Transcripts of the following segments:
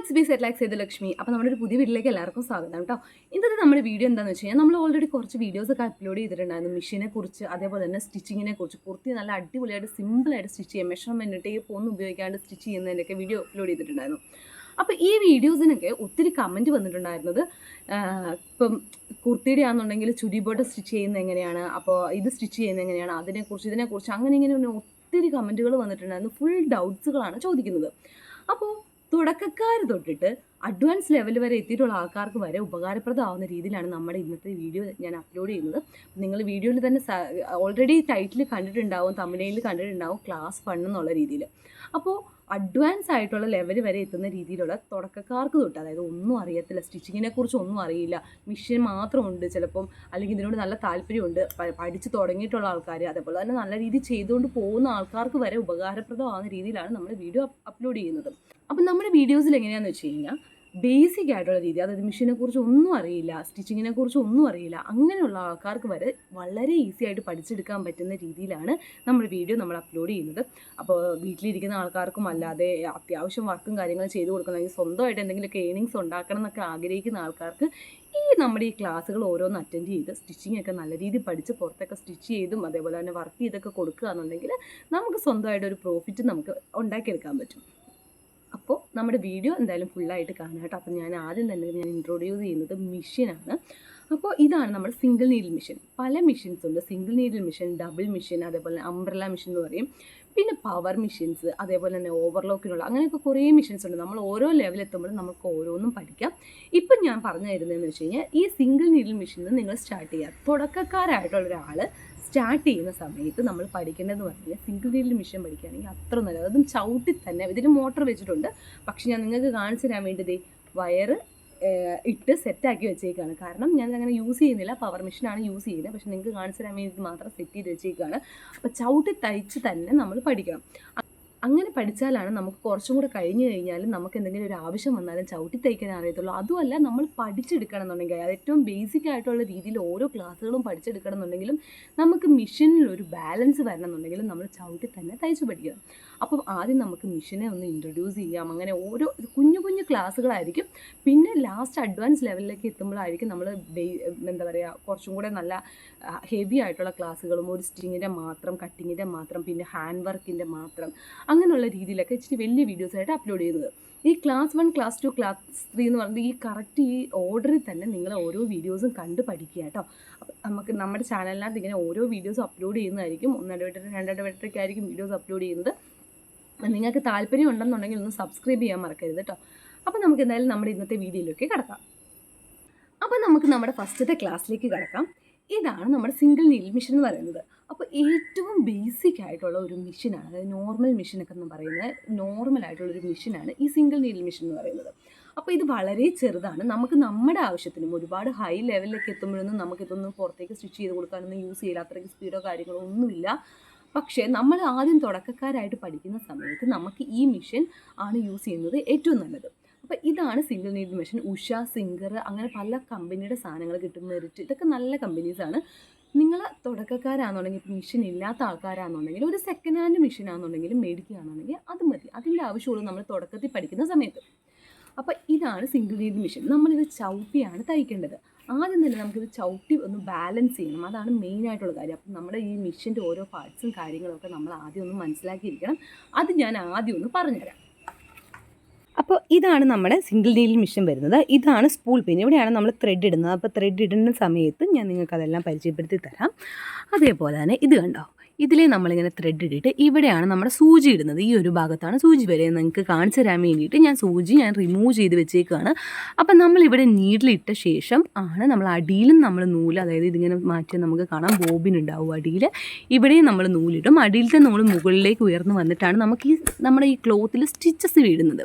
It's B set like Sethu Lakshmi അപ്പോൾ നമ്മുടെ ഒരു പുതിയ വീട്ടിലേക്ക് എല്ലാവർക്കും സ്വാഗതം കേട്ടോ. ഇന്നത്തെ നമ്മുടെ വീഡിയോ എന്താണെന്ന് വെച്ച് കഴിഞ്ഞാൽ നമ്മൾ ഓൾറെഡി കുറച്ച് വീഡിയോസ് ഒക്കെ അപ്ലോഡ് ചെയ്തിട്ടുണ്ടായിരുന്നു. മെഷീനെ കുറിച്ച് അതേപോലെ തന്നെ സ്റ്റിച്ചിങ്ങിനെ കുറിച്ച്. കുർത്തി നല്ല അടിപൊളിയായിട്ട് സിമ്പിളായിട്ട് സ്റ്റിച്ച് ചെയ്യാം മെഷർമെന്റ് ടേപ്പ് ഒന്നും ഉപയോഗിക്കാണ്ട് സ്റ്റിച്ച് ചെയ്യുന്നതിന്റെയൊക്കെ വീഡിയോ അപ്ലോഡ് ചെയ്തിട്ടുണ്ടായിരുന്നു. അപ്പോൾ ഈ വീഡിയോസിനൊക്കെ ഒത്തിരി കമന്റ് വന്നിട്ടുണ്ടായിരുന്നത് ഇപ്പം കുർത്തിയുടെ ആണെന്നുണ്ടെങ്കിൽ ചുരി ബോട്ട് സ്റ്റിച്ച് ചെയ്യുന്നത് എങ്ങനെയാണ് അപ്പോൾ ഇത് സ്റ്റിച്ച് ചെയ്യുന്നത് എങ്ങനെയാണ് അതിനെക്കുറിച്ച് ഇതിനെക്കുറിച്ച് അങ്ങനെ ഇങ്ങനെ ഒത്തിരി കമന്റുകൾ വന്നിട്ടുണ്ടായിരുന്നു. ഫുൾ ഡൗട്ട്സുകളാണ് ചോദിക്കുന്നത്. അപ്പോൾ തുടക്കക്കാർ തൊട്ടിട്ട് അഡ്വാൻസ് ലെവൽ വരെ എത്തിയിട്ടുള്ള ആൾക്കാർക്ക് വരെ ഉപകാരപ്രദമാവുന്ന രീതിയിലാണ് നമ്മുടെ ഇന്നത്തെ വീഡിയോ ഞാൻ അപ്ലോഡ് ചെയ്യുന്നത്. നിങ്ങൾ വീഡിയോയിൽ തന്നെ ഓൾറെഡി ടൈറ്റിൽ കണ്ടിട്ടുണ്ടാവും തമിഴ്നയിൽ കണ്ടിട്ടുണ്ടാവും ക്ലാസ് ഫണ്ട് എന്നുള്ള രീതിയിൽ അപ്പോൾ അഡ്വാൻസ് ആയിട്ടുള്ള ലെവൽ വരെ എത്തുന്ന രീതിയിലുള്ള തുടക്കക്കാർക്ക് തൊട്ട് അതായത് ഒന്നും അറിയത്തില്ല സ്റ്റിച്ചിങ്ങിനെ കുറിച്ച് ഒന്നും അറിയില്ല മിഷീൻ മാത്രമുണ്ട് ചിലപ്പം അല്ലെങ്കിൽ ഇതിനോട് നല്ല താല്പര്യമുണ്ട് പഠിച്ച് തുടങ്ങിയിട്ടുള്ള ആൾക്കാർ അതേപോലെ തന്നെ നല്ല രീതിയിൽ ചെയ്തുകൊണ്ട് പോകുന്ന ആൾക്കാർക്ക് വരെ ഉപകാരപ്രദമാകുന്ന രീതിയിലാണ് നമ്മൾ വീഡിയോ അപ്ലോഡ് ചെയ്യുന്നത്. അപ്പം നമ്മുടെ വീഡിയോസിൽ എങ്ങനെയാണെന്ന് വെച്ച് കഴിഞ്ഞാൽ ബേസിക് ആയിട്ടുള്ള രീതി അതായത് മെഷീനെ കുറിച്ച് ഒന്നും അറിയില്ല സ്റ്റിച്ചിങ്ങിനെ കുറിച്ച് ഒന്നും അറിയില്ല അങ്ങനെയുള്ള ആൾക്കാർക്ക് വരെ വളരെ ഈസി ആയിട്ട് പഠിച്ചെടുക്കാൻ പറ്റുന്ന രീതിയിലാണ് നമ്മൾ വീഡിയോ നമ്മൾ അപ്ലോഡ് ചെയ്യുന്നത്. അപ്പോൾ വീട്ടിലിരിക്കുന്ന ആൾക്കാർക്കും അല്ലാതെ അത്യാവശ്യം വർക്കും കാര്യങ്ങളും ചെയ്തു കൊടുക്കണം അല്ലെങ്കിൽ സ്വന്തമായിട്ട് എന്തെങ്കിലുമൊക്കെ ഏണിങ്സ് ഉണ്ടാക്കണം എന്നൊക്കെ ആഗ്രഹിക്കുന്ന ആൾക്കാർക്ക് ഈ നമ്മുടെ ഈ ക്ലാസ്സുകൾ ഓരോന്ന് അറ്റൻഡ് ചെയ്ത് സ്റ്റിച്ചിങ് ഒക്കെ നല്ല രീതിയിൽ പഠിച്ച് പുറത്തൊക്കെ സ്റ്റിച്ച് ചെയ്തും അതേപോലെ തന്നെ വർക്ക് ചെയ്തൊക്കെ കൊടുക്കുക എന്നുണ്ടെങ്കിൽ നമുക്ക് സ്വന്തമായിട്ട് ഒരു പ്രോഫിറ്റ് നമുക്ക് ഉണ്ടാക്കിയെടുക്കാൻ പറ്റും. അപ്പോൾ നമ്മുടെ വീഡിയോ എന്തായാലും ഫുള്ളായിട്ട് കാണാം കേട്ടോ. അപ്പോൾ ഞാൻ ആദ്യം തന്നെ ഞാൻ ഇൻട്രോഡ്യൂസ് ചെയ്യുന്നത് മിഷീനാണ് അപ്പോൾ ഇതാണ് നമ്മുടെ സിംഗിൾ നീഡിൽ മെഷീൻ പല മെഷീൻസ് ഉണ്ട്. Single needle machine double machine അതേപോലെ അംബ്രല മെഷീൻ എന്ന് പറയും. പിന്നെ പവർ മെഷീൻസ് അതേപോലെ തന്നെ ഓവർലോക്കിനുള്ള അങ്ങനെയൊക്കെ കുറേ മെഷീൻസ് ഉണ്ട്. നമ്മൾ ഓരോ ലെവൽ എത്തുമ്പോഴും നമുക്ക് ഓരോന്നും പഠിക്കാം. ഇപ്പം ഞാൻ പറഞ്ഞു തരുന്നതെന്ന് വെച്ച് കഴിഞ്ഞാൽ ഈ സിംഗിൾ നീഡിൽ മിഷനിൽ നിങ്ങൾ സ്റ്റാർട്ട് ചെയ്യുക. തുടക്കക്കാരായിട്ടുള്ള ഒരാൾ സ്റ്റാർട്ട് ചെയ്യുന്ന സമയത്ത് നമ്മൾ പഠിക്കേണ്ടതെന്ന് പറഞ്ഞാൽ സിംഗിൾ നീഡിൽ മിഷൻ പഠിക്കുകയാണെങ്കിൽ അത്ര നല്ലത്. അതും ചവിട്ടി തന്നെ ഇതിന് മോട്ടർ വെച്ചിട്ടുണ്ട്. പക്ഷെ ഞാൻ നിങ്ങൾക്ക് കാണിച്ചു തരാൻ വേണ്ടി ദേ വയറ് ഇട്ട് സെറ്റാക്കി വെച്ചേക്കാണ്. കാരണം ഞാൻ അങ്ങനെ യൂസ് ചെയ്യുന്നില്ല. പവർ മെഷീനാണ് യൂസ് ചെയ്യുന്നത്. പക്ഷെ നിങ്ങൾക്ക് കാണിച്ചു തരാൻ വേണ്ടി മാത്രം സെറ്റ് ചെയ്ത് വെച്ചേക്കാണ്. അപ്പോൾ ചവിട്ടി തയ്ച്ച് തന്നെ നമ്മൾ പഠിക്കണം. അങ്ങനെ പഠിച്ചാലാണ് നമുക്ക് കുറച്ചും കൂടെ കഴിഞ്ഞു കഴിഞ്ഞാൽ നമുക്ക് എന്തെങ്കിലും ഒരു ആവശ്യം വന്നാലും ചവിട്ടി തയ്ക്കാൻ അറിയത്തുള്ളൂ. അതുമല്ല നമ്മൾ പഠിച്ചെടുക്കണം എന്നുണ്ടെങ്കിൽ അത് ഏറ്റവും ബേസിക് ആയിട്ടുള്ള രീതിയിൽ ഓരോ ക്ലാസ്സുകളും പഠിച്ചെടുക്കണം എന്നുണ്ടെങ്കിലും നമുക്ക് മിഷനിൽ ഒരു ബാലൻസ് വരണം എന്നുണ്ടെങ്കിലും നമ്മൾ ചവിട്ടി തന്നെ തയ്ച്ചു പഠിക്കണം. അപ്പം ആദ്യം നമുക്ക് മിഷനെ ഒന്ന് ഇൻട്രൊഡ്യൂസ് ചെയ്യാം. അങ്ങനെ ഓരോ കുഞ്ഞു കുഞ്ഞു ക്ലാസ്സുകളായിരിക്കും പിന്നെ ലാസ്റ്റ് അഡ്വാൻസ് ലെവലിലേക്ക് എത്തുമ്പോഴായിരിക്കും നമ്മൾ എന്താ പറയുക കുറച്ചും കൂടെ നല്ല ഹെവി ആയിട്ടുള്ള ക്ലാസ്സുകളും ഒരു സ്റ്റിച്ചിങ്ങിന്റെ മാത്രം കട്ടിങ്ങിന്റെ മാത്രം പിന്നെ ഹാൻഡ് വർക്കിന്റെ മാത്രം അങ്ങനെയുള്ള രീതിയിലൊക്കെ ഇച്ചിരി വലിയ വീഡിയോസ് ആയിട്ട് അപ്ലോഡ് ചെയ്യുന്നത്. ഈ class one class two class three എന്ന് പറഞ്ഞിട്ട് ഈ കറക്റ്റ് ഈ ഓർഡറിൽ തന്നെ നിങ്ങൾ ഓരോ വീഡിയോസും കണ്ട് പഠിക്കുക കേട്ടോ. നമുക്ക് നമ്മുടെ ചാനലിനകത്ത് ഇങ്ങനെ ഓരോ വീഡിയോസും അപ്ലോഡ് ചെയ്യുന്നതായിരിക്കും. ഒന്നിടവിട്ടിട്ട് രണ്ടിടവിട്ടൊക്കെ ആയിരിക്കും വീഡിയോസ് അപ്ലോഡ് ചെയ്യുന്നത്. നിങ്ങൾക്ക് താല്പര്യം ഉണ്ടെന്നുണ്ടെങ്കിൽ ഒന്ന് സബ്സ്ക്രൈബ് ചെയ്യാൻ മറക്കരുത് കേട്ടോ. അപ്പോൾ നമുക്ക് എന്തായാലും നമ്മുടെ ഇന്നത്തെ വീഡിയോയിലേക്ക് കിടക്കാം. അപ്പോൾ നമുക്ക് നമ്മുടെ ഫസ്റ്റത്തെ ക്ലാസ്സിലേക്ക് കിടക്കാം. ഇതാണ് നമ്മുടെ സിംഗിൾ നീൽ മിഷൻ എന്ന് പറയുന്നത്. അപ്പോൾ ഏറ്റവും ബേസിക് ആയിട്ടുള്ള ഒരു മിഷനാണ് അതായത് നോർമൽ മിഷനൊക്കെ എന്ന് പറയുന്നത് നോർമൽ ആയിട്ടുള്ള ഒരു മിഷനാണ് ഈ സിംഗിൾ നീൽ മിഷൻ എന്ന് പറയുന്നത്. അപ്പോൾ ഇത് വളരെ ചെറുതാണ്. നമുക്ക് നമ്മുടെ ആവശ്യത്തിനും ഒരുപാട് ഹൈ ലെവലിലേക്ക് എത്തുമ്പോഴൊന്നും നമുക്ക് ഇതൊന്നും പുറത്തേക്ക് സ്റ്റിച്ച് ചെയ്ത് കൊടുക്കാനൊന്നും യൂസ് ചെയ്യില്ല അത്രയ്ക്ക് സ്പീഡോ കാര്യങ്ങളോ ഒന്നുമില്ല. പക്ഷേ നമ്മൾ ആദ്യം തുടക്കക്കാരായിട്ട് പഠിക്കുന്ന സമയത്ത് നമുക്ക് ഈ മിഷൻ ആണ് യൂസ് ചെയ്യുന്നത് ഏറ്റവും നല്ലത്. അപ്പോൾ ഇതാണ് single need machine. Usha Singer അങ്ങനെ പല കമ്പനിയുടെ സാധനങ്ങൾ കിട്ടും മെറിറ്റ് ഇതൊക്കെ നല്ല കമ്പനീസാണ് നിങ്ങൾ തുടക്കക്കാരാണെന്നുണ്ടെങ്കിൽ ഇപ്പോൾ മെഷീൻ ഇല്ലാത്ത ആൾക്കാരാണെന്നുണ്ടെങ്കിൽ ഒരു സെക്കൻഡ് ഹാൻഡ് മെഷീൻ ആണെന്നുണ്ടെങ്കിൽ മേടിക്കുകയാണെന്നുണ്ടെങ്കിൽ അത് മതി. അതിന്റെ ആവശ്യമുള്ളൂ നമ്മൾ തുടക്കത്തിൽ പഠിക്കുന്ന സമയത്ത്. അപ്പോൾ ഇതാണ് സിംഗിൾ നീഡ് മെഷീൻ. നമ്മളിത് ചവിട്ടിയാണ് തയ്ക്കേണ്ടത്. ആദ്യം തന്നെ നമുക്കിത് ചവിട്ടി ഒന്ന് ബാലൻസ് ചെയ്യണം. അതാണ് മെയിൻ ആയിട്ടുള്ള കാര്യം. അപ്പം നമ്മുടെ ഈ മിഷ്യന്റെ ഓരോ പാർട്സും കാര്യങ്ങളൊക്കെ നമ്മൾ ആദ്യം ഒന്ന് മനസ്സിലാക്കിയിരിക്കണം. അത് ഞാൻ ആദ്യം ഒന്ന് പറഞ്ഞുതരാം. അപ്പോൾ ഇതാണ് നമ്മുടെ സിംഗിൾ നീഡിൽ മിഷൻ വരുന്നത്. ഇതാണ് സ്പൂൾ പിൻ ഇവിടെയാണ് നമ്മൾ ത്രെഡ് ഇടുന്നത്. അപ്പോൾ ത്രെഡ് ഇടുന്ന സമയത്ത് ഞാൻ നിങ്ങൾക്ക് അതെല്ലാം പരിചയപ്പെടുത്തി തരാം. അതേപോലെ തന്നെ ഇത് കണ്ടോ? ഇതിലേ നമ്മളിങ്ങനെ ത്രെഡ് ഇട്ടിട്ട് ഇവിടെയാണ് നമ്മുടെ സൂചി ഇടുന്നത്. ഈ ഒരു ഭാഗത്താണ് സൂചി വരെ. നിങ്ങൾക്ക് കാണിച്ചു തരാൻ വേണ്ടിയിട്ട് ഞാൻ സൂചി ഞാൻ റിമൂവ് ചെയ്ത് വെച്ചേക്കുകയാണ് അപ്പം നമ്മളിവിടെ നീഡിലിട്ട ശേഷം ആണ് നമ്മൾ അടിയിലും നമ്മൾ നൂൽ അതായത് ഇതിങ്ങനെ മാറ്റി നമുക്ക് കാണാം ബോബിൻ ഉണ്ടാവും അടിയിൽ ഇവിടെയും നമ്മൾ നൂലിടും. അടിയിലത്തെ നൂൽ മുകളിലേക്ക് ഉയർന്നു വന്നിട്ടാണ് നമുക്ക് ഈ നമ്മുടെ ഈ ക്ലോത്തിൽ സ്റ്റിച്ചസ് വീഴുന്നത്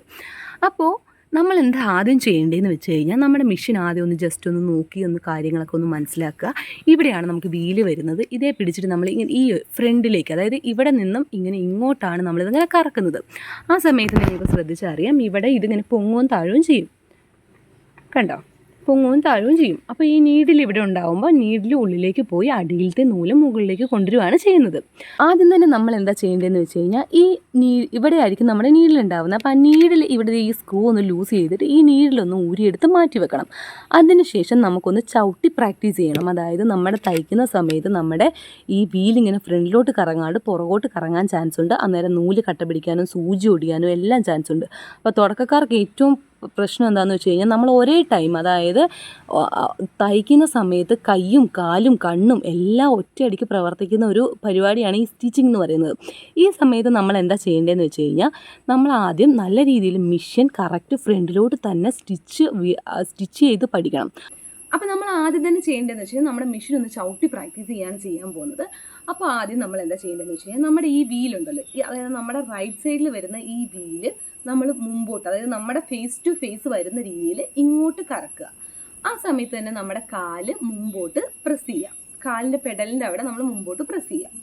അപ്പോൾ നമ്മൾ എന്താ ആദ്യം ചെയ്യേണ്ടതെന്ന് വെച്ച് കഴിഞ്ഞാൽ നമ്മുടെ മെഷീൻ ആദ്യം ഒന്ന് ജസ്റ്റ് ഒന്ന് നോക്കി ഒന്ന് കാര്യങ്ങളൊക്കെ ഒന്ന് മനസ്സിലാക്കുക. ഇവിടെയാണ് നമുക്ക് വീൽ വരുന്നത്. ഇതേ പിടിച്ചിട്ട് നമ്മൾ ഇങ്ങനെ ഈ ഫ്രണ്ടിലേക്ക് അതായത് ഇവിടെ നിന്നും ഇങ്ങനെ ഇങ്ങോട്ടാണ് നമ്മളിതിങ്ങനെ കറക്കുന്നത്. ആ സമയത്ത് നിങ്ങൾക്ക് ശ്രദ്ധിച്ചറിയാം ഇവിടെ ഇതിങ്ങനെ പൊങ്ങുകയും താഴുകയും ചെയ്യും. കണ്ടോ? പൊങ്ങുകയും താഴുകയും ചെയ്യും. അപ്പോൾ ഈ നീഡിൽ ഇവിടെ ഉണ്ടാകുമ്പോൾ നീഡിൽ ഉള്ളിലേക്ക് പോയി അടിയിലത്തെ നൂൽ മുകളിലേക്ക് കൊണ്ടുവരികയാണ് ചെയ്യുന്നത്. ആദ്യം തന്നെ നമ്മൾ എന്താ ചെയ്യേണ്ടതെന്ന് വെച്ച് കഴിഞ്ഞാൽ ഈ നീ ഇവിടെ ആയിരിക്കും നമ്മുടെ നീഡിൽ ഉണ്ടാവുന്നത്. അപ്പോൾ ആ നീഡിൽ ഇവിടെ ഈ സ്ക്രൂ ഒന്ന് ലൂസ് ചെയ്തിട്ട് ഈ നീഡിലൊന്ന് ഊരിയെടുത്ത് മാറ്റി വെക്കണം. അതിനുശേഷം നമുക്കൊന്ന് ചവിട്ടി പ്രാക്ടീസ് ചെയ്യണം. അതായത് നമ്മുടെ തയ്ക്കുന്ന സമയത്ത് നമ്മുടെ ഈ വീലിങ്ങനെ ഫ്രണ്ടിലോട്ട് കറങ്ങാണ്ട് പുറകോട്ട് കറങ്ങാൻ ചാൻസ് ഉണ്ട്. അന്നേരം നൂൽ കട്ട പിടിക്കാനും സൂചി ഒടിയാനും എല്ലാം ചാൻസ് ഉണ്ട്. അപ്പോൾ തുടക്കക്കാർക്ക് ഏറ്റവും പ്രശ്നം എന്താണെന്ന് വെച്ച് കഴിഞ്ഞാൽ നമ്മൾ ഒരേ ടൈം അതായത് തയ്ക്കുന്ന സമയത്ത് കൈയും കാലും കണ്ണും എല്ലാം ഒറ്റയടിക്ക് പ്രവർത്തിക്കുന്ന ഒരു പരിപാടിയാണ് ഈ സ്റ്റിച്ചിങ് എന്ന് പറയുന്നത്. ഈ സമയത്ത് നമ്മൾ എന്താ ചെയ്യേണ്ടതെന്ന് വെച്ച് കഴിഞ്ഞാൽ നമ്മൾ ആദ്യം നല്ല രീതിയിൽ മിഷ്യൻ കറക്റ്റ് ഫ്രണ്ടിലോട്ട് തന്നെ സ്റ്റിച്ച് സ്റ്റിച്ച് ചെയ്ത് പഠിക്കണം. അപ്പോൾ നമ്മൾ ആദ്യം തന്നെ ചെയ്യേണ്ടതെന്ന് വെച്ച് കഴിഞ്ഞാൽ നമ്മുടെ മെഷീൻ ഒന്ന് ചവിട്ടി പ്രാക്ടീസ് ചെയ്യാണ് ചെയ്യാൻ പോകുന്നത്. അപ്പോൾ ആദ്യം നമ്മൾ എന്താ ചെയ്യേണ്ടതെന്ന് വെച്ച് കഴിഞ്ഞാൽ നമ്മുടെ ഈ വീലുണ്ടല്ലോ ഈ അതായത് നമ്മുടെ റൈറ്റ് സൈഡിൽ വരുന്ന ഈ വീൽ നമ്മൾ മുമ്പോട്ട് അതായത് നമ്മുടെ ഫേസ് ടു ഫേസ് വരുന്ന രീതിയിൽ ഇങ്ങോട്ട് കറക്കുക. ആ സമയത്ത് തന്നെ നമ്മുടെ കാൽ മുമ്പോട്ട് പ്രസ് ചെയ്യാം കാലിന്റെ പെഡലിന്റെ അവിടെ നമ്മൾ മുമ്പോട്ട് പ്രസ് ചെയ്യാം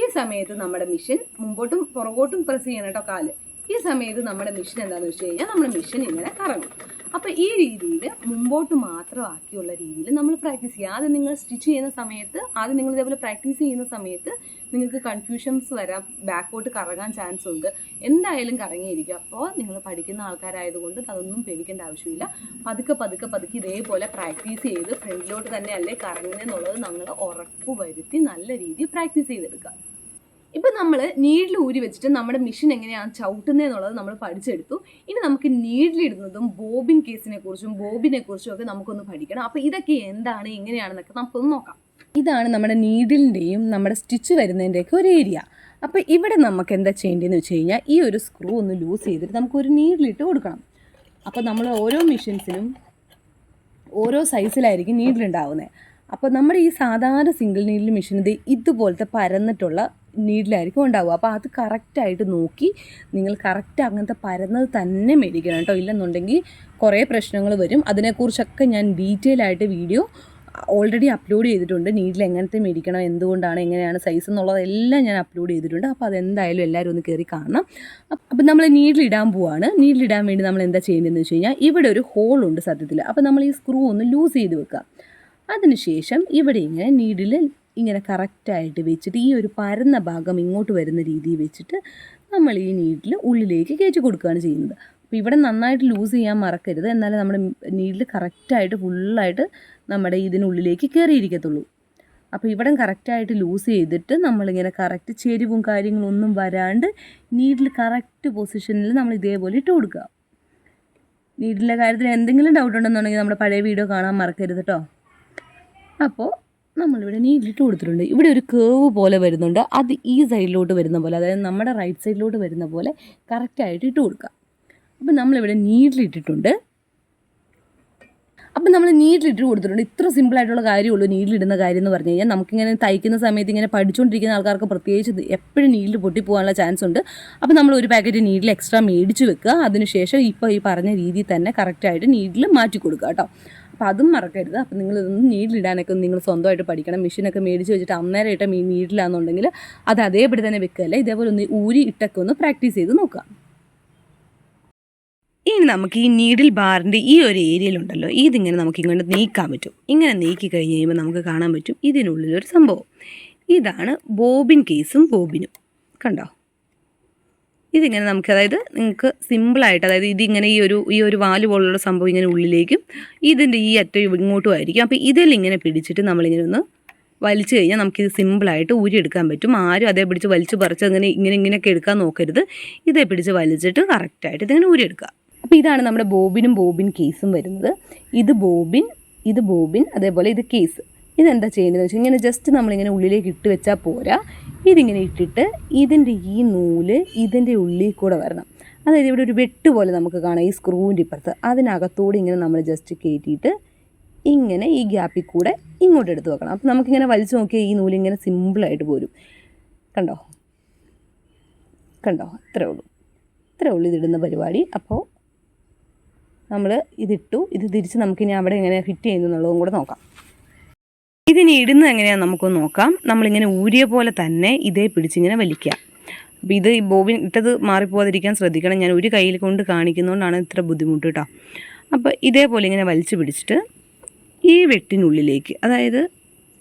ഈ സമയത്ത് നമ്മുടെ മിഷൻ മുമ്പോട്ടും പുറകോട്ടും പ്രസ് ചെയ്യണം കേട്ടോ കാൽ. ഈ സമയത്ത് നമ്മുടെ മിഷൻ എന്താണെന്ന് വെച്ച് കഴിഞ്ഞാൽ നമ്മുടെ മിഷൻ ഇങ്ങനെ കറങ്ങും. അപ്പോൾ ഈ രീതിയിൽ മുമ്പോട്ട് മാത്രമാക്കിയുള്ള രീതിയിൽ നമ്മൾ പ്രാക്ടീസ് ചെയ്യുക. ആദ്യം നിങ്ങൾ സ്റ്റിച്ച് ചെയ്യുന്ന സമയത്ത് ആദ്യം നിങ്ങൾ ഇതേപോലെ പ്രാക്ടീസ് ചെയ്യുന്ന സമയത്ത് നിങ്ങൾക്ക് കൺഫ്യൂഷൻസ് വരാം. ബാക്കോട്ട് കറങ്ങാൻ ചാൻസ് ഉണ്ട്. എന്തായാലും കറങ്ങിയിരിക്കും. അപ്പോൾ നിങ്ങൾ പഠിക്കുന്ന ആൾക്കാരായതുകൊണ്ട് അതൊന്നും പേടിക്കേണ്ട ആവശ്യമില്ല. പതുക്കെ പതുക്കെ പതുക്കെ ഇതേപോലെ പ്രാക്ടീസ് ചെയ്ത് ഫ്രണ്ടിലോട്ട് തന്നെ അല്ലേ നമ്മൾ ഉറപ്പ് വരുത്തി നല്ല രീതിയിൽ പ്രാക്ടീസ് ചെയ്തെടുക്കുക. ഇപ്പം നമ്മൾ നീഡിൽ ഊരി വെച്ചിട്ട് നമ്മുടെ മെഷീൻ എങ്ങനെയാണ് ചവിട്ടുന്നത് എന്നുള്ളത് നമ്മൾ പഠിച്ചെടുത്തു. ഇനി നമുക്ക് നീഡിലിടുന്നതും ബോബിൻ കേസിനെ കുറിച്ചും ബോബിനെ കുറിച്ചും ഒക്കെ നമുക്കൊന്ന് പഠിക്കണം. അപ്പോൾ ഇതൊക്കെ എന്താണ് എങ്ങനെയാണെന്നൊക്കെ നമുക്കൊന്ന് നോക്കാം. ഇതാണ് നമ്മുടെ നീഡിലിന്റെയും നമ്മുടെ സ്റ്റിച്ച് വരുന്നതിന്റെയൊക്കെ ഒരു ഏരിയ അപ്പോൾ ഇവിടെ നമുക്ക് എന്താ ചെയ്യേണ്ടതെന്ന് വെച്ച് കഴിഞ്ഞാൽ ഈ ഒരു സ്ക്രൂ ഒന്ന് ലൂസ് ചെയ്തിട്ട് നമുക്കൊരു നീഡിലിട്ട് കൊടുക്കണം. അപ്പോൾ നമ്മൾ ഓരോ മെഷീൻസിനും ഓരോ സൈസിലായിരിക്കും നീഡിലുണ്ടാവുന്നത് അപ്പോൾ നമ്മുടെ ഈ സാധാരണ സിംഗിൾ നീഡിൽ മെഷീൻ ഇത് ഇതുപോലത്തെ പരന്നിട്ടുള്ള നീഡിലായിരിക്കും ഉണ്ടാവുക. അപ്പോൾ അത് കറക്റ്റായിട്ട് നോക്കി നിങ്ങൾ കറക്റ്റ് അങ്ങനത്തെ പരന്നത് തന്നെ മേടിക്കണം കേട്ടോ. ഇല്ലെന്നുണ്ടെങ്കിൽ കുറേ പ്രശ്നങ്ങൾ വരും. അതിനെക്കുറിച്ചൊക്കെ ഞാൻ ഡീറ്റെയിൽ ആയിട്ട് വീഡിയോ ഓൾറെഡി അപ്ലോഡ് ചെയ്തിട്ടുണ്ട്. നീഡിൽ എങ്ങനത്തെ മേടിക്കണം എന്തുകൊണ്ടാണ് എങ്ങനെയാണ് സൈസ് എന്നുള്ളതെല്ലാം ഞാൻ അപ്ലോഡ് ചെയ്തിട്ടുണ്ട്. അപ്പോൾ അതെന്തായാലും എല്ലാവരും ഒന്ന് കയറി കാണണം. അപ്പം നമ്മൾ നീഡിലിടാൻ പോവാണ്. നീഡിലിടാൻ വേണ്ടി നമ്മൾ എന്താ ചെയ്യേണ്ടതെന്ന് വെച്ച് കഴിഞ്ഞാൽ ഇവിടെ ഒരു ഹോൾ ഉണ്ട് സത്യത്തിൽ. അപ്പോൾ നമ്മൾ ഈ സ്ക്രൂ ഒന്ന് ലൂസ് ചെയ്ത് വെക്കുക. അതിനുശേഷം ഇവിടെ ഇങ്ങനെ നീഡിൽ ഇങ്ങനെ കറക്റ്റായിട്ട് വെച്ചിട്ട് ഈ ഒരു പരന്ന ഭാഗം ഇങ്ങോട്ട് വരുന്ന രീതിയിൽ വെച്ചിട്ട് നമ്മൾ ഈ നീഡിൽ ഉള്ളിലേക്ക് കയറ്റി കൊടുക്കുകയാണ് ചെയ്യുന്നത്. അപ്പോൾ ഇവിടെ നന്നായിട്ട് ലൂസ് ചെയ്യാൻ മറക്കരുത്. എന്നാലേ നമ്മുടെ നീഡിൽ കറക്റ്റായിട്ട് ഫുള്ളായിട്ട് നമ്മുടെ ഇതിനുള്ളിലേക്ക് കയറിയിരിക്കത്തുള്ളൂ അപ്പോൾ ഇവിടെ കറക്റ്റായിട്ട് ലൂസ് ചെയ്തിട്ട് നമ്മളിങ്ങനെ കറക്റ്റ് ചെരിവും കാര്യങ്ങളും ഒന്നും വരാണ്ട് നീഡിൽ കറക്റ്റ് പൊസിഷനിൽ നമ്മൾ ഇതേപോലെ ഇട്ട് കൊടുക്കുക. നീഡിലെ കാര്യത്തിൽ എന്തെങ്കിലും ഡൗട്ട് ഉണ്ടെന്നുണ്ടെങ്കിൽ നമ്മുടെ പഴയ വീഡിയോ കാണാൻ മറക്കരുത് കേട്ടോ അപ്പോൾ നമ്മളിവിടെ നീട്ടിട്ട് കൊടുത്തിട്ടുണ്ട്. ഇവിടെ ഒരു കേവ് പോലെ വരുന്നുണ്ട്. അത് ഈ സൈഡിലോട്ട് വരുന്ന പോലെ അതായത് നമ്മുടെ റൈറ്റ് സൈഡിലോട്ട് വരുന്ന പോലെ കറക്റ്റായിട്ട് ഇട്ട് കൊടുക്കുക. അപ്പം നമ്മളിവിടെ നീഡിലിട്ടിട്ടുണ്ട് അപ്പം നമ്മൾ നീഡിലിട്ട് കൊടുത്തിട്ടുണ്ട്. ഇത്ര സിമ്പിളായിട്ടുള്ള കാര്യമുള്ളൂ നീഡിലിടുന്ന കാര്യം എന്ന് പറഞ്ഞു കഴിഞ്ഞാൽ. നമുക്കിങ്ങനെ തയ്ക്കുന്ന സമയത്ത് ഇങ്ങനെ പഠിച്ചുകൊണ്ടിരിക്കുന്ന ആൾക്കാർക്ക് പ്രത്യേകിച്ച് എപ്പോഴും നീഡിൽ പൊട്ടിപ്പോകാനുള്ള ചാൻസ് ഉണ്ട്. അപ്പം നമ്മൾ ഒരു പാക്കറ്റ് നീഡിൽ എക്സ്ട്രാ മേടിച്ച് വെക്കുക. അതിനുശേഷം ഇപ്പോൾ ഈ പറഞ്ഞ രീതിയിൽ തന്നെ കറക്റ്റായിട്ട് നീഡിൽ മാറ്റി കൊടുക്കുക കേട്ടോ. അപ്പോൾ അതും മറക്കരുത്. അപ്പോൾ ഇതൊന്നും നീഡിലിടാനൊക്കെ നിങ്ങൾ സ്വന്തമായിട്ട് പഠിക്കണം. മെഷീനൊക്കെ മേടിച്ച് വെച്ചിട്ട് അന്നേരം ഇട്ട മീൻ നീഡിലാണെന്നുണ്ടെങ്കിൽ അത് അതേപടി തന്നെ വെക്കുകയല്ല ഇതേപോലെ ഒന്ന് ഊരി ഇട്ടൊക്കെ ഒന്ന് പ്രാക്ടീസ് ചെയ്ത് നോക്കുക ഇനി നമുക്ക് ഈ നീഡിൽ ബാറിന്റെ ഈ ഒരു ഏരിയയിലുണ്ടല്ലോ. ഇതിങ്ങനെ നമുക്ക് ഇങ്ങോട്ട് നീക്കാൻ പറ്റും. ഇങ്ങനെ നീക്കി കഴിഞ്ഞ് കഴിയുമ്പോൾ നമുക്ക് കാണാൻ പറ്റും ഇതിനുള്ളിലൊരു സംഭവം. ഇതാണ് ബോബിൻ കേസും ബോബിനും. കണ്ടോ? ഇതിങ്ങനെ നമുക്ക് അതായത് നിങ്ങൾക്ക് സിമ്പിളായിട്ട് അതായത് ഇതിങ്ങനെ ഈ ഒരു ഈ ഒരു വാൽ പോലുള്ള സംഭവം ഇങ്ങനെ ഉള്ളിലേക്കും ഇതിന്റെ ഈ അറ്റം ഇങ്ങോട്ടും ആയിരിക്കും. അപ്പോൾ ഇതിലിങ്ങനെ പിടിച്ചിട്ട് നമ്മളിങ്ങനെ ഒന്ന് വലിച്ചു കഴിഞ്ഞാൽ നമുക്കിത് സിമ്പിളായിട്ട് ഊരിയെടുക്കാൻ പറ്റും. ആരും അതേ പിടിച്ച് വലിച്ച് പറിച്ച് അങ്ങനെ ഇങ്ങനെ ഇങ്ങനെയൊക്കെ എടുക്കാൻ നോക്കരുത്. ഇതേ പിടിച്ച് വലിച്ചിട്ട് കറക്റ്റായിട്ട് ഇതിങ്ങനെ ഊരിയെടുക്കുക അപ്പോൾ ഇതാണ് നമ്മുടെ ബോബിനും ബോബിൻ കേസും വരുന്നത്. ഇത് ബോബിൻ ഇത് ബോബിൻ അതേപോലെ ഇത് കേസ് ഇതെന്താ ചെയ്യേണ്ടതെന്ന് വെച്ചാൽ ഇങ്ങനെ ജസ്റ്റ് നമ്മളിങ്ങനെ ഉള്ളിലേക്ക് ഇട്ട് വെച്ചാൽ പോരാ. ഇതിങ്ങനെ ഇട്ടിട്ട് ഇതിന്റെ ഈ നൂൽ ഇതിന്റെ ഉള്ളിൽ കൂടെ വരണം. അതായത് ഇവിടെ ഒരു വെട്ട് പോലെ നമുക്ക് കാണാം ഈ സ്ക്രൂവിന്റെ ഇപ്പുറത്ത്. അതിനകത്തോടെ ഇങ്ങനെ നമ്മൾ ജസ്റ്റ് കയറ്റിയിട്ട് ഇങ്ങനെ ഈ ഗ്യാപ്പിൽ കൂടെ ഇങ്ങോട്ട് എടുത്ത് വെക്കണം. അപ്പോൾ നമുക്കിങ്ങനെ വലിച്ചു നോക്കിയാൽ ഈ നൂലിങ്ങനെ സിമ്പിളായിട്ട് പോരും. കണ്ടോ? കണ്ടോ? ഇത്രേ ഉള്ളൂ. ഇത്രേ ഉള്ളൂ ഇതിടുന്ന പരിപാടി. അപ്പോൾ നമ്മൾ ഇതിട്ടു. ഇത് തിരിച്ച് നമുക്കിനി അവിടെ എങ്ങനെ ഫിറ്റ് ചെയ്യുന്നുള്ളതും കൂടെ നോക്കാം. ഇതിനി ഇടുന്നത് എങ്ങനെയാണെന്ന് നമുക്ക് നോക്കാം. നമ്മളിങ്ങനെ ഊരിയ പോലെ തന്നെ ഇതേ പിടിച്ചിങ്ങനെ വലിക്കുക. അപ്പോൾ ഇത് ഈ ബോബിൻ ഇട്ടത് മാറിപ്പോകാതിരിക്കാൻ ശ്രദ്ധിക്കണം. ഞാൻ ഒരു കയ്യിൽ കൊണ്ട് കാണിക്കുന്നതുകൊണ്ടാണ് ഇത്ര ബുദ്ധിമുട്ട് കേട്ടോ അപ്പോൾ ഇതേപോലെ ഇങ്ങനെ വലിച്ചു പിടിച്ചിട്ട് ഈ വെട്ടിനുള്ളിലേക്ക് അതായത്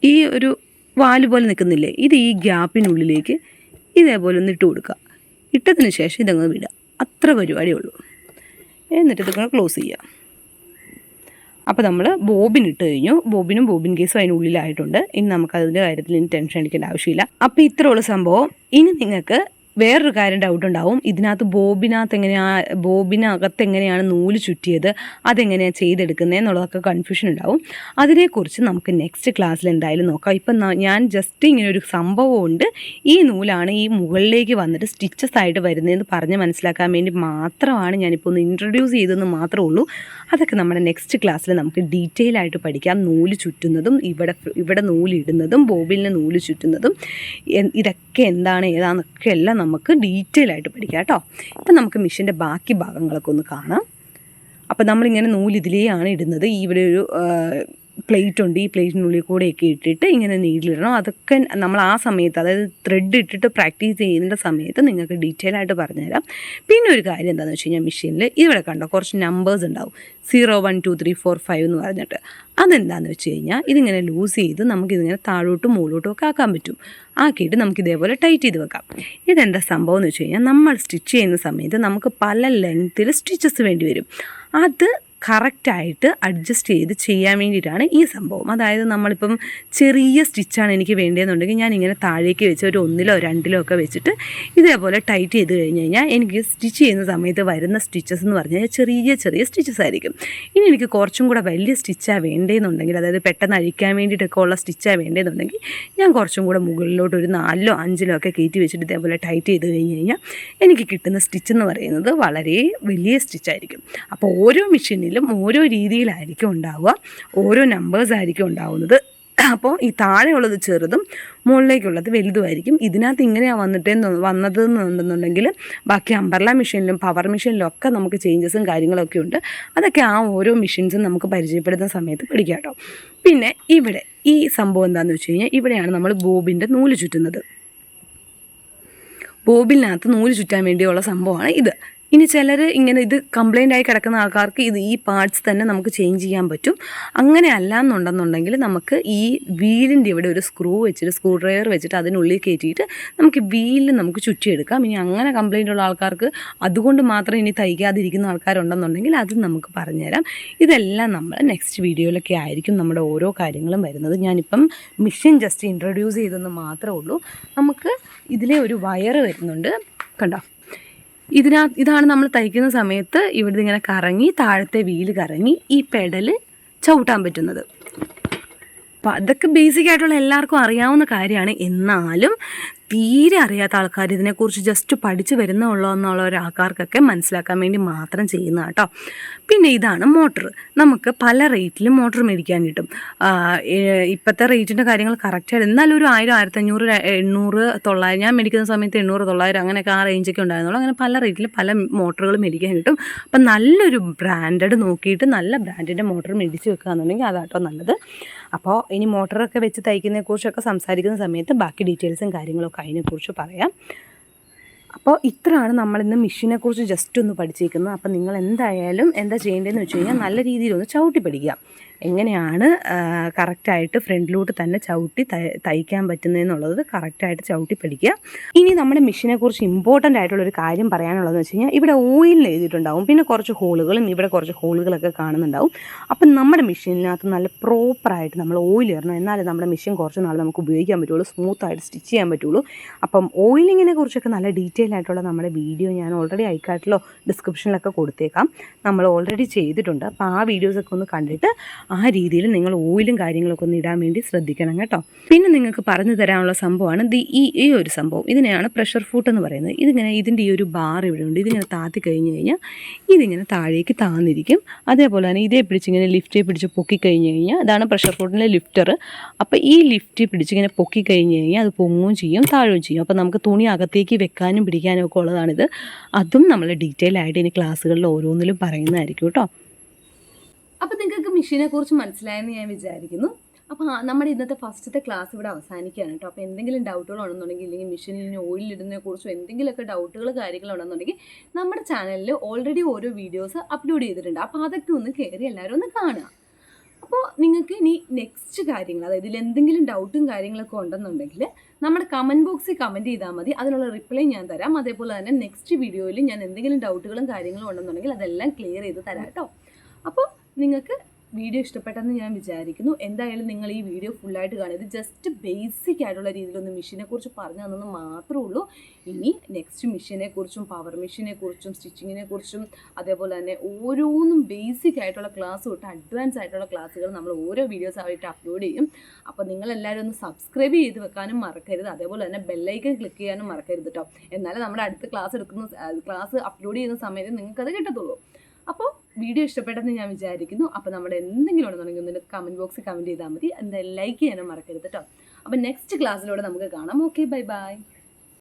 ഈ ഒരു വാൽ പോലെ നിൽക്കുന്നില്ലേ ഇത് ഈ ഗ്യാപ്പിനുള്ളിലേക്ക് ഇതേപോലെ ഒന്ന് ഇട്ട് കൊടുക്കുക. ഇട്ടതിന് ശേഷം ഇതങ്ങ് വിടുക. അത്ര പരിപാടിയുള്ളൂ എന്നിട്ട് ഇതൊക്കെ ക്ലോസ് ചെയ്യുക. അപ്പോൾ നമ്മൾ ബോബിൻ ഇട്ട് കഴിഞ്ഞു. ബോബിനും ബോബിൻ കേസും അതിനുള്ളിലായിട്ടുണ്ട് ഇനി നമുക്ക് അതിന്റെ കാര്യത്തിൽ ഇനി ടെൻഷൻ അടിക്കേണ്ട ആവശ്യമില്ല. അപ്പോൾ ഇത്രയുള്ള സംഭവം. ഇനി നിങ്ങൾക്ക് വേറൊരു കാര്യം ഡൗട്ട് ഉണ്ടാവും. ഇതിനകത്ത് ബോബിനകത്ത് എങ്ങനെയാ ബോബിനകത്ത് എങ്ങനെയാണ് നൂൽ ചുറ്റിയത് അതെങ്ങനെയാണ് ചെയ്തെടുക്കുന്നത് എന്നുള്ളതൊക്കെ കൺഫ്യൂഷൻ ഉണ്ടാവും. അതിനെക്കുറിച്ച് നമുക്ക് നെക്സ്റ്റ് ക്ലാസ്സിൽ എന്തായാലും നോക്കാം. ഇപ്പം ഞാൻ ജസ്റ്റ് ഇങ്ങനെ ഒരു സംഭവമുണ്ട് ഈ നൂലാണ് ഈ മുകളിലേക്ക് വന്നിട്ട് സ്റ്റിച്ചസ് ആയിട്ട് വരുന്നതെന്ന് പറഞ്ഞ് മനസ്സിലാക്കാൻ വേണ്ടി മാത്രമാണ് ഞാനിപ്പോൾ ഒന്ന് ഇൻട്രൊഡ്യൂസ് ചെയ്തതെന്ന് മാത്രമേ ഉള്ളൂ. അതൊക്കെ നമ്മുടെ നെക്സ്റ്റ് ക്ലാസ്സിൽ നമുക്ക് ഡീറ്റെയിൽ ആയിട്ട് പഠിക്കാം. നൂൽ ചുറ്റുന്നതും ഇവിടെ ഇവിടെ നൂലിടുന്നതും ബോബിലിന് നൂൽ ചുറ്റുന്നതും ഇതൊക്കെ എന്താണ് ഏതാണെന്നൊക്കെ എല്ലാം നമുക്ക് ഡീറ്റെയിൽ ആയിട്ട് പഠിക്കാം കേട്ടോ. ഇപ്പം നമുക്ക് മിഷീന്റെ ബാക്കി ഭാഗങ്ങളൊക്കെ ഒന്ന് കാണാം. അപ്പം നമ്മളിങ്ങനെ നൂൽ ഇതിലെയാണ് ഇടുന്നത്. ഇവിടെ ഒരു പ്ലേറ്റ് ഉണ്ട്. ഈ പ്ലേറ്റിനുള്ളിൽ കൂടെയൊക്കെ ഇട്ടിട്ട് ഇങ്ങനെ നീഡിലിടണം അതൊക്കെ നമ്മൾ ആ സമയത്ത് അതായത് ത്രെഡ് ഇട്ടിട്ട് പ്രാക്ടീസ് ചെയ്യുന്ന സമയത്ത് നിങ്ങൾക്ക് ഡീറ്റെയിൽ ആയിട്ട് പറഞ്ഞുതരാം. പിന്നെ ഒരു കാര്യം എന്താണെന്ന് വെച്ച് കഴിഞ്ഞാൽ മെഷീനിൽ ഇവിടെ കണ്ടോ കുറച്ച് നമ്പേഴ്സ് ഉണ്ടാവും. Zero one two three four five എന്ന് പറഞ്ഞിട്ട്. അതെന്താണെന്ന് വെച്ച് കഴിഞ്ഞാൽ ഇതിങ്ങനെ ലൂസ് ചെയ്ത് നമുക്കിതിങ്ങനെ താഴോട്ടും മുകളിലോട്ടും ഒക്കെ ആക്കാൻ പറ്റും. ആക്കിയിട്ട് നമുക്ക് ഇതേപോലെ ടൈറ്റ് ചെയ്ത് വെക്കാം. ഇതെന്താ സംഭവം എന്ന് വെച്ച് കഴിഞ്ഞാൽ നമ്മൾ സ്റ്റിച്ച് ചെയ്യുന്ന സമയത്ത് നമുക്ക് പല ലെങ്ത്തിൽ സ്റ്റിച്ചസ് വേണ്ടി വരും. അത് കറക്റ്റായിട്ട് അഡ്ജസ്റ്റ് ചെയ്ത് ചെയ്യാൻ വേണ്ടിയിട്ടാണ് ഈ സംഭവം. അതായത് നമ്മളിപ്പം ചെറിയ സ്റ്റിച്ചാണ് എനിക്ക് വേണ്ടതെന്നുണ്ടെങ്കിൽ ഞാൻ ഇങ്ങനെ താഴേക്ക് വെച്ച് ഒരു ഒന്നിലോ രണ്ടിലോ ഒക്കെ വെച്ചിട്ട് ഇതേപോലെ ടൈറ്റ് ചെയ്ത് കഴിഞ്ഞ് കഴിഞ്ഞാൽ എനിക്ക് സ്റ്റിച്ച് ചെയ്യുന്ന സമയത്ത് വരുന്ന സ്റ്റിച്ചസ് എന്ന് പറഞ്ഞു കഴിഞ്ഞാൽ ചെറിയ ചെറിയ സ്റ്റിച്ചസ് ആയിരിക്കും. ഇനി എനിക്ക് കുറച്ചും കൂടെ വലിയ സ്റ്റിച്ചാണ് വേണ്ടതെന്നുണ്ടെങ്കിൽ അതായത് പെട്ടെന്ന് അഴിക്കാൻ വേണ്ടിയിട്ടൊക്കെ ഉള്ള സ്റ്റിച്ചാണ് വേണ്ടതെന്നുണ്ടെങ്കിൽ ഞാൻ കുറച്ചും കൂടെ മുകളിലോട്ട് ഒരു നാലിലോ അഞ്ചിലോ ഒക്കെ കയറ്റി വെച്ചിട്ട് ഇതേപോലെ ടൈറ്റ് ചെയ്ത് കഴിഞ്ഞ് കഴിഞ്ഞാൽ എനിക്ക് കിട്ടുന്ന സ്റ്റിച്ച് എന്ന് പറയുന്നത് വളരെ വലിയ സ്റ്റിച്ചായിരിക്കും അപ്പോൾ ഓരോ മെഷീനിലും ഓരോ രീതിയിലായിരിക്കും ഉണ്ടാവുക. ഓരോ നമ്പേഴ്സ് ആയിരിക്കും ഉണ്ടാവുന്നത്. അപ്പോൾ ഈ താഴെയുള്ളത് ചെറുതും മുകളിലേക്കുള്ളത് വലുതുമായിരിക്കും. ഇതിനകത്ത് ഇങ്ങനെയാണ് വന്നിട്ടേ വന്നത് എന്നുണ്ടെന്നുണ്ടെങ്കിൽ ബാക്കി അമ്പർല മെഷീനിലും പവർ മെഷീനിലും ഒക്കെ നമുക്ക് ചേഞ്ചസും കാര്യങ്ങളൊക്കെ ഉണ്ട്. അതൊക്കെ ആ ഓരോ മെഷീൻസും നമുക്ക് പരിചയപ്പെടുന്ന സമയത്ത് പിടിക്കാം കേട്ടോ. പിന്നെ ഇവിടെ ഈ സംഭവം എന്താണെന്ന് വെച്ച് കഴിഞ്ഞാൽ ഇവിടെയാണ് നമ്മൾ ബോബിന്റെ നൂൽ ചുറ്റുന്നത്. ബോബിനകത്ത് നൂൽ ചുറ്റാൻ വേണ്ടിയുള്ള സംഭവമാണ് ഇത്. ഇനി ചിലർ ഇങ്ങനെ ഇത് കംപ്ലൈന്റ് ആയി കിടക്കുന്ന ആൾക്കാർക്ക് ഇത് ഈ പാർട്സ് തന്നെ നമുക്ക് ചേഞ്ച് ചെയ്യാൻ പറ്റും. അങ്ങനെ അല്ല എന്നുണ്ടെന്നുണ്ടെങ്കിൽ നമുക്ക് ഈ വീലിന്റെ ഇവിടെ ഒരു സ്ക്രൂ വെച്ചിട്ട് സ്ക്രൂ ഡ്രൈവർ വെച്ചിട്ട് അതിനുള്ളിൽ കയറ്റിയിട്ട് നമുക്ക് വീലിൽ നമുക്ക് ചുറ്റിയെടുക്കാം. ഇനി അങ്ങനെ കംപ്ലൈന്റ് ഉള്ള ആൾക്കാർക്ക് അതുകൊണ്ട് മാത്രം ഇനി തയ്ക്കാതിരിക്കുന്ന ആൾക്കാരുണ്ടെന്നുണ്ടെങ്കിൽ അത് നമുക്ക് പറഞ്ഞുതരാം. ഇതെല്ലാം നമ്മൾ നെക്സ്റ്റ് വീഡിയോയിലൊക്കെ ആയിരിക്കും നമ്മുടെ ഓരോ കാര്യങ്ങളും വരുന്നത്. ഞാനിപ്പം മിഷൻ ജസ്റ്റ് ഇൻട്രൊഡ്യൂസ് ചെയ്തെന്ന് മാത്രമേ ഉള്ളൂ. നമുക്ക് ഇതിലെ ഒരു വയറ് വരുന്നുണ്ട്. കണ്ടോ? ഇതിനകത്ത് ഇതാണ് നമ്മൾ തയ്ക്കുന്ന സമയത്ത് ഇവിടുന്ന് ഇങ്ങനെ കറങ്ങി താഴത്തെ വീൽ കറങ്ങി ഈ പെഡൽ ചവിട്ടാൻ പറ്റുന്നത്. അപ്പോൾ അതൊക്കെ ബേസിക് ആയിട്ടുള്ള എല്ലാവർക്കും അറിയാവുന്ന കാര്യമാണ്. എന്നാലും തീരെ അറിയാത്ത ആൾക്കാർ ഇതിനെക്കുറിച്ച് ജസ്റ്റ് പഠിച്ചു വരുന്നുള്ളൂ എന്നുള്ള ഒരാൾക്കാർക്കൊക്കെ മനസ്സിലാക്കാൻ വേണ്ടി മാത്രം ചെയ്യുന്ന കേട്ടോ. പിന്നെ ഇതാണ് മോട്ടർ നമുക്ക് പല റേറ്റിലും മോട്ടർ മേടിക്കാൻ കിട്ടും. ഇപ്പോഴത്തെ റേറ്റിന്റെ കാര്യങ്ങൾ കറക്റ്റായിട്ട് എന്നാലും ഒരു ആയിരം ആയിരത്തഞ്ഞൂറ് എണ്ണൂറ് തൊള്ളായിരം ഞാൻ മേടിക്കുന്ന സമയത്ത് എണ്ണൂറ് തൊള്ളായിരം അങ്ങനെയൊക്കെ ആ റേഞ്ചൊക്കെ ഉണ്ടായിരുന്നുള്ളൂ. അങ്ങനെ പല റേറ്റിൽ പല മോട്ടറുകൾ മേടിക്കാൻ കിട്ടും. അപ്പം നല്ലൊരു ബ്രാൻഡഡ് നോക്കിയിട്ട് നല്ല ബ്രാൻഡിന്റെ മോട്ടർ മേടിച്ച് വെക്കുകയാണെന്നുണ്ടെങ്കിൽ അതാട്ടോ നല്ലത്. അപ്പോൾ ഇനി മോട്ടറൊക്കെ വെച്ച് തയ്ക്കുന്നതിനെക്കുറിച്ചൊക്കെ സംസാരിക്കുന്ന സമയത്ത് ബാക്കി ഡീറ്റെയിൽസും കാര്യങ്ങളൊക്കെ അതിനെക്കുറിച്ച് പറയാം. അപ്പോൾ ഇത്രയാണ് നമ്മളിന്ന് മെഷീനെക്കുറിച്ച് ജസ്റ്റ് ഒന്ന് പഠിച്ചേക്കുന്നത് അപ്പോൾ നിങ്ങൾ എന്തായാലും എന്താ ചെയ്യേണ്ടതെന്ന് വെച്ച് കഴിഞ്ഞാൽ നല്ല രീതിയിൽ ഒന്ന് ചവിട്ടി പഠിക്കുക. എങ്ങനെയാണ് കറക്റ്റായിട്ട് ഫ്രണ്ടിലോട്ട് തന്നെ ചവിട്ടി തയ- തയ്ക്കാൻ പറ്റുന്നതെന്നുള്ളത് കറക്റ്റായിട്ട് ചവിട്ടി പഠിക്കുക. ഇനി നമ്മുടെ മെഷീനെ കുറിച്ച് ഇമ്പോർട്ടന്റ് ആയിട്ടുള്ളൊരു കാര്യം പറയാനുള്ളതെന്ന് വെച്ച് കഴിഞ്ഞാൽ ഇവിടെ ഓയിൽ എഴുതിയിട്ടുണ്ടാവും. പിന്നെ കുറച്ച് ഹോളുകളും ഇവിടെ കുറച്ച് ഹോളുകളൊക്കെ കാണുന്നുണ്ടാവും. അപ്പം നമ്മുടെ മെഷീനിനകത്ത് നല്ല പ്രോപ്പറായിട്ട് നമ്മൾ ഓയിൽ ഇടണം. എന്നാലേ നമ്മുടെ മെഷീൻ കുറച്ച് നാൾ നമുക്ക് ഉപയോഗിക്കാൻ പറ്റുള്ളൂ സ്മൂത്തായിട്ട് സ്റ്റിച്ച് ചെയ്യാൻ പറ്റുള്ളൂ. അപ്പം ഓയിലിങ്ങിനെ കുറിച്ചൊക്കെ നല്ല ഡീറ്റെയിൽ ആയിട്ടുള്ള നമ്മുടെ വീഡിയോ ഞാൻ ഓൾറെഡി ഐക്കാട്ടിലോ ഡിസ്ക്രിപ്ഷനിലൊക്കെ കൊടുത്തേക്കാം. നമ്മൾ ഓൾറെഡി ചെയ്തിട്ടുണ്ട്. അപ്പോൾ ആ വീഡിയോസൊക്കെ ഒന്ന് കണ്ടിട്ട് ആ രീതിയിൽ നിങ്ങൾ ഓയിലും കാര്യങ്ങളൊക്കെ ഒന്ന് ഇടാൻ വേണ്ടി ശ്രദ്ധിക്കണം കേട്ടോ. പിന്നെ നിങ്ങൾക്ക് പറഞ്ഞു തരാനുള്ള സംഭവമാണ് ദി ഈ ഈ ഒരു സംഭവം. ഇതിനെയാണ് പ്രഷർ ഫൂട്ട് എന്ന് പറയുന്നത്. ഇതിങ്ങനെ ഇതിന്റെ ഈ ഒരു ബാർ ഇവിടെ ഉണ്ട്. ഇതിങ്ങനെ താത്തി കഴിഞ്ഞ് കഴിഞ്ഞാൽ ഇതിങ്ങനെ താഴേക്ക് താന്നിരിക്കും. അതേപോലെ തന്നെ ഇതേ പിടിച്ചിങ്ങനെ ലിഫ്റ്റ് പിടിച്ച് പൊക്കി കഴിഞ്ഞ് കഴിഞ്ഞാൽ അതാണ് പ്രഷർ ഫുട്ടിന്റെ ലിഫ്റ്റർ അപ്പോൾ ഈ ലിഫ്റ്റ് പിടിച്ചിങ്ങനെ പൊക്കി കഴിഞ്ഞ് കഴിഞ്ഞാൽ അത് പൊങ്ങുകയും ചെയ്യും താഴുകയും ചെയ്യും. അപ്പോൾ നമുക്ക് തുണി അകത്തേക്ക് വെക്കാനും പിടിക്കാനും ഒക്കെ ഉള്ളതാണിത്. അതും നമ്മൾ ഡീറ്റെയിൽ ആയിട്ട് ഇനി ക്ലാസ്സുകളിൽ ഓരോന്നിലും പറയുന്നതായിരിക്കും കേട്ടോ. അപ്പോൾ നിങ്ങൾക്ക് മെഷീനെ കുറിച്ച് മനസ്സിലായെന്ന് ഞാൻ വിചാരിക്കുന്നു. അപ്പോൾ നമ്മുടെ ഇന്നത്തെ ഫസ്റ്റത്തെ ക്ലാസ് ഇവിടെ അവസാനിക്കുകയാണ് കേട്ടോ. അപ്പോൾ എന്തെങ്കിലും ഡൗട്ടുകൾ ഉണ്ടെന്നുണ്ടെങ്കിൽ ഇല്ലെങ്കിൽ മെഷീനിൽ ഓയിൽ ഇടുന്നതിനെ കുറിച്ചോ എന്തെങ്കിലുമൊക്കെ ഡൗട്ടുകൾ കാര്യങ്ങൾ ഉണ്ടെന്നുണ്ടെങ്കിൽ നമ്മുടെ ചാനലിൽ ഓൾറെഡി ഓരോ വീഡിയോസ് അപ്ലോഡ് ചെയ്തിട്ടുണ്ട്. അപ്പോൾ അതൊക്കെ ഒന്ന് കയറി എല്ലാവരും ഒന്ന് കാണുക. അപ്പോൾ നിങ്ങൾക്ക് ഇനി നെക്സ്റ്റ് കാര്യങ്ങൾ അതായത് ഇതിൽ എന്തെങ്കിലും ഡൗട്ടും കാര്യങ്ങളൊക്കെ ഉണ്ടെന്നുണ്ടെങ്കിൽ നമ്മുടെ കമന്റ് ബോക്സിൽ കമന്റ് ചെയ്താൽ മതി. അതിനുള്ള റിപ്ലൈ ഞാൻ തരാം. അതേപോലെ തന്നെ നെക്സ്റ്റ് വീഡിയോയിൽ ഞാൻ എന്തെങ്കിലും ഡൗട്ടുകളും കാര്യങ്ങളും ഉണ്ടെന്നുണ്ടെങ്കിൽ അതെല്ലാം ക്ലിയർ ചെയ്ത് തരാം കേട്ടോ. അപ്പോൾ നിങ്ങൾക്ക് വീഡിയോ ഇഷ്ടപ്പെട്ടെന്ന് ഞാൻ വിചാരിക്കുന്നു. എന്തായാലും നിങ്ങൾ ഈ വീഡിയോ ഫുള്ളായിട്ട് കാണുക. ഇത് ജസ്റ്റ് ബേസിക് ആയിട്ടുള്ള രീതിയിലൊന്ന് മെഷീനെ കുറിച്ച് പറഞ്ഞു തന്നെന്ന് മാത്രമേ ഉള്ളൂ. ഇനി നെക്സ്റ്റ് മെഷീനെ കുറിച്ചും പവർ മെഷീനെ കുറിച്ചും സ്റ്റിച്ചിങ്ങിനെ കുറിച്ചും അതേപോലെ തന്നെ ഓരോന്നും ബേസിക് ആയിട്ടുള്ള ക്ലാസ് തൊട്ട് അഡ്വാൻസ് ആയിട്ടുള്ള ക്ലാസ്സുകൾ നമ്മൾ ഓരോ വീഡിയോസ് ആയിട്ട് അപ്ലോഡ് ചെയ്യും. അപ്പോൾ നിങ്ങളെല്ലാവരും ഒന്ന് സബ്സ്ക്രൈബ് ചെയ്ത് വെക്കാനും മറക്കരുത്. അതേപോലെ തന്നെ ബെല്ലൈക്കൻ ക്ലിക്ക് ചെയ്യാനും മറക്കരുത് കേട്ടോ എന്നാലേ നമ്മുടെ അടുത്ത ക്ലാസ് എടുക്കുന്ന ക്ലാസ് അപ്ലോഡ് ചെയ്യുന്ന സമയത്ത് നിങ്ങൾക്കത് കിട്ടത്തുള്ളൂ. അപ്പോൾ വീഡിയോ ഇഷ്ടപ്പെട്ടെന്ന് ഞാൻ വിചാരിക്കുന്നു. അപ്പോൾ നമ്മുടെ എന്തെങ്കിലും ഉണ്ടെന്നുണ്ടെങ്കിൽ ഒന്ന് കമന്റ് ബോക്സിൽ കമന്റ് ചെയ്താൽ മതി. എന്തായാലും ലൈക്ക് ചെയ്യാനും മറക്കരുത് കേട്ടോ അപ്പോൾ നെക്സ്റ്റ് ക്ലാസ്സിലൂടെ നമുക്ക് കാണാം. Okay bye bye